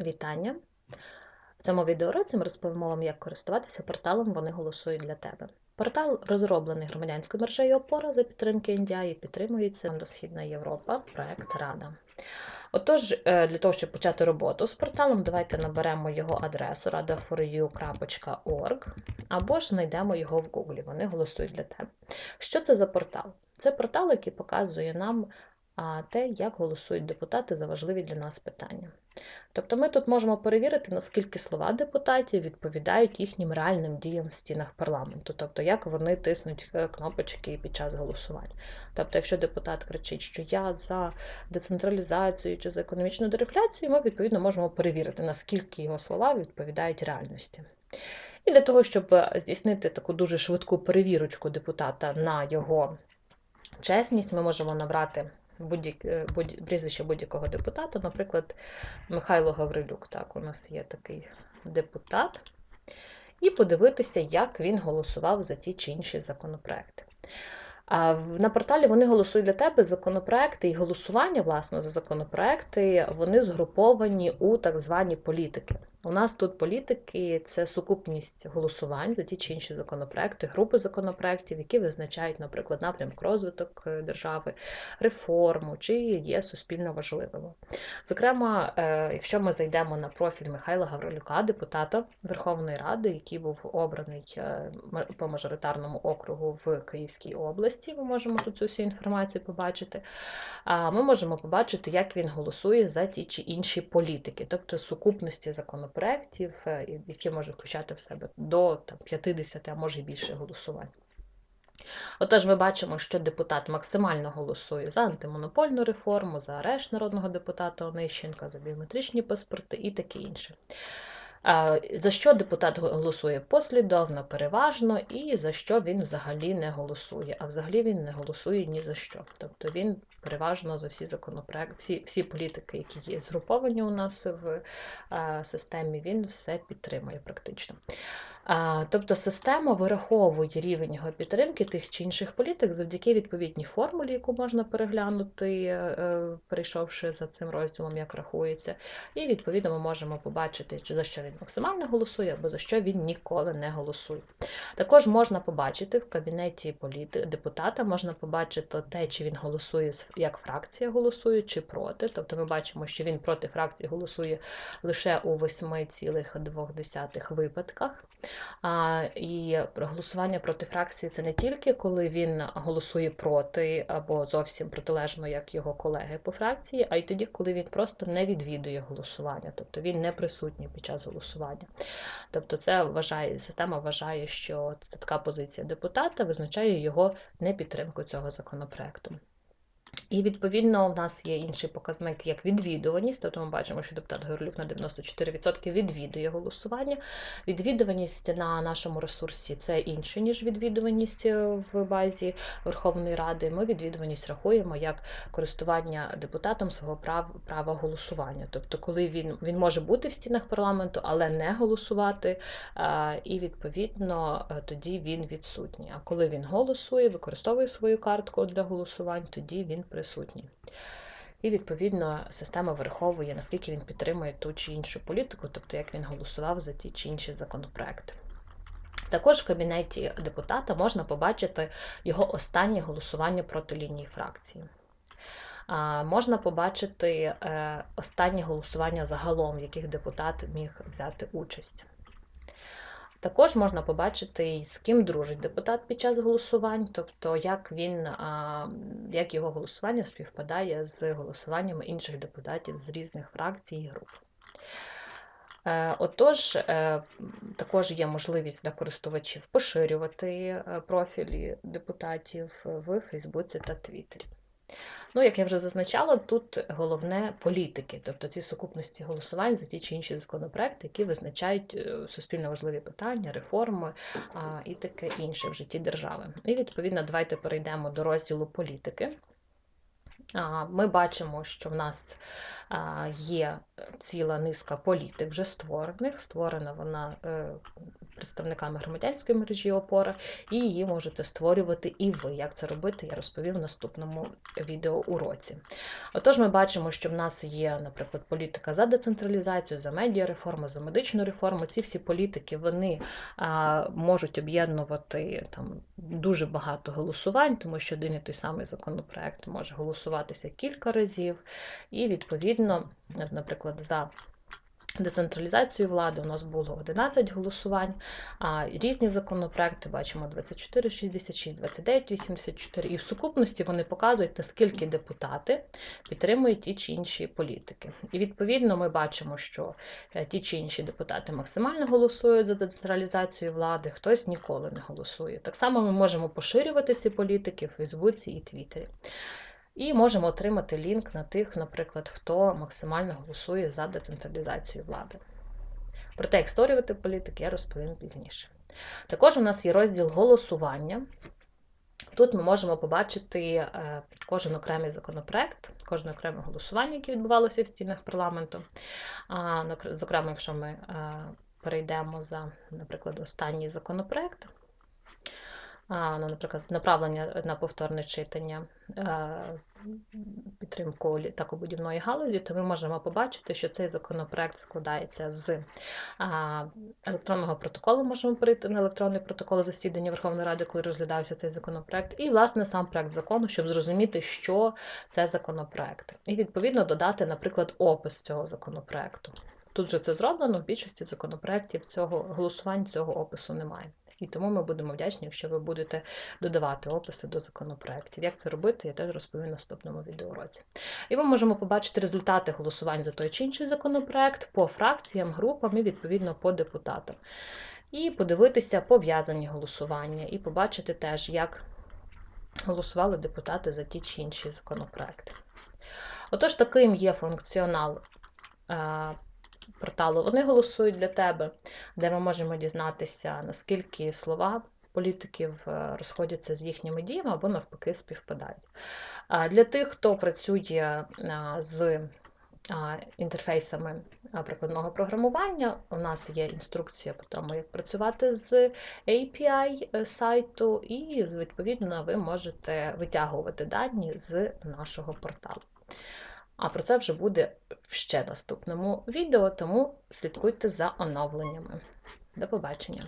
Вітання! В цьому відеоуроці ми розповімо вам, як користуватися порталом Вони голосують для тебе. Портал розроблений громадянською мережею опора за підтримки Індія і підтримується Східна Європа, проект Рада. Отож, е, для того, щоб почати роботу з порталом, давайте наберемо його адресу radaforyou.org або ж знайдемо його в Google. Вони голосують для тебе. Що це за портал? Це портал, який показує нам а те, як голосують депутати за важливі для нас питання. Тобто ми тут можемо перевірити, наскільки слова депутатів відповідають їхнім реальним діям в стінах парламенту, тобто як вони тиснуть е, кнопочки під час голосування. Тобто, якщо депутат кричить, що я за децентралізацію чи за економічну дерегуляцію, ми відповідно можемо перевірити, наскільки його слова відповідають реальності. І для того, щоб здійснити таку дуже швидку перевірочку депутата на його чесність, ми можемо набрати будь будь прізвище будь-якого депутата, наприклад, Михайло Гаврилюк. Так, у нас є такий депутат, і подивитися, як він голосував за ті чи інші законопроекти. А на порталі вони голосують для тебе законопроекти і голосування власне за законопроекти, вони згруповані у так звані політики. У нас тут політики це сукупність голосувань за ті чи інші законопроекти, групи законопроектів, які визначають, наприклад, напрямок розвиток е, держави, реформу, чи є суспільно важливими. Зокрема, е, якщо ми зайдемо на профіль Михайла Гаврилюка, депутата Верховної Ради, який був обраний е, по мажоритарному округу в Київській області, ми можемо тут цю всю інформацію побачити. Ми можемо побачити, як він голосує за ті чи інші політики, тобто сукупності законопроектів законопроєктів, е, які може включати в себе до там, 50, а може і більше голосувань. Отож, ми бачимо, що депутат максимально голосує за антимонопольну реформу, за арешт народного депутата Онищенка, за біометричні паспорти і таке інше. За що депутат голосує послідовно, переважно, і за що він взагалі не голосує. А взагалі він не голосує ні за що. Тобто він переважно за всі законопроекти, всі всі політики, які є згруповані у нас в системі, він все підтримує практично. Тобто система вираховує рівень його підтримки тих чи інших політик завдяки відповідній формулі, яку можна переглянути, е, перейшовши за цим розділом, як рахується. І відповідно ми можемо побачити, чи за що він максимально голосує, або за що він ніколи не голосує. Також можна побачити в кабінеті депутата, можна побачити те, чи він голосує, як фракція голосує, чи проти. Тобто ми бачимо, що він проти фракції голосує лише у 8,2 випадках. І голосування проти фракції це не тільки коли він голосує проти або зовсім протилежно, як його колеги по фракції, а й тоді, коли він просто не відвідує голосування, тобто він не присутній під час голосування. Тобто, це вважає система вважає, що це така позиція депутата визначає його непідтримку цього законопроекту. І, відповідно, у нас є інший показник, як відвідуваність. Тобто ми бачимо, що депутат Горлюк на 94% відвідує голосування. Відвідуваність на нашому ресурсі це інше, ніж відвідуваність в базі Верховної Ради. Ми відвідуваність рахуємо як користування депутатом свого прав, права голосування. Тобто, коли він він може бути в стінах парламенту, але не голосувати, і відповідно тоді він відсутній. А коли він голосує, використовує свою картку для голосувань, тоді він присутній. І, відповідно, система враховує, наскільки він підтримує ту чи іншу політику, тобто як він голосував за ті чи інші законопроекти. Також в кабінеті депутата можна побачити його останнє голосування проти лінії фракції. Можна побачити е, останнє голосування загалом, в яких депутат міг взяти участь. Також можна побачити, з ким дружить депутат під час голосувань, тобто як він, як його голосування співпадає з голосуваннями інших депутатів з різних фракцій і груп. Е, отож, е, також є можливість для користувачів поширювати е, профілі депутатів в Фейсбуці та Твіттері. Ну, як я вже зазначала, тут головне політики, тобто ці сукупності голосувань за ті чи інші законопроекти, які визначають е, суспільно важливі питання, реформи і таке інше в житті держави. І відповідно, давайте перейдемо до розділу політики. Ми бачимо, що в нас є ціла низка політик вже створених. Створена вона е, представниками громадянської мережі опора, і її можете створювати і ви. Як це робити, я розповім в наступному відеоуроці. Отож, ми бачимо, що в нас є, наприклад, політика за децентралізацію, за медіареформу, за медичну реформу. Ці всі політики вони а, можуть об'єднувати там дуже багато голосувань, тому що один і той самий законопроект може голосуватися кілька разів, і відповідно, наприклад, за Децентралізацію влади у нас було 11 голосувань, а різні законопроекти бачимо 24, 66, 29, 84. І в сукупності вони показують, наскільки депутати підтримують ті чи інші політики. І відповідно ми бачимо, що е, ті чи інші депутати максимально голосують за децентралізацію влади, хтось ніколи не голосує. Так само ми можемо поширювати ці політики в Фейсбуці і Твіттері. І можемо отримати лінк на тих, наприклад, хто максимально голосує за децентралізацію влади. Проте, як створювати політики, я розповім пізніше. Також у нас є розділ голосування. Тут ми можемо побачити е, кожен окремий законопроект, кожне окреме голосування, яке відбувалося в стінах парламенту. Зокрема, якщо ми е, перейдемо за, наприклад, останній законопроект ну, наприклад, направлення на повторне читання підтримку літакобудівної галузі, то ми можемо побачити, що цей законопроект складається з електронного протоколу. Можемо перейти на електронний протокол засідання Верховної Ради, коли розглядався цей законопроект, і, власне, сам проект закону, щоб зрозуміти, що це законопроект. І, відповідно, додати, наприклад, опис цього законопроекту. Тут же це зроблено, в більшості законопроєктів цього голосувань цього опису немає. І тому ми будемо вдячні, якщо ви будете додавати описи до законопроєктів. Як це робити, я теж розповім в наступному відеоуроці. І ми можемо побачити результати голосувань за той чи інший законопроект по фракціям, групам і, відповідно, по депутатам. І подивитися пов'язані голосування, і побачити теж, як голосували депутати за ті чи інші законопроекти. Отож, таким є функціонал порталу Вони голосують для тебе, де ми можемо дізнатися, наскільки слова політиків е, розходяться з їхніми діями або навпаки співпадають. Для тих, хто працює з інтерфейсами прикладного програмування, у нас є інструкція по тому, як працювати з API е, сайту, і, відповідно, ви можете витягувати дані з нашого порталу. А про це вже буде в ще наступному відео, тому слідкуйте за оновленнями. До побачення!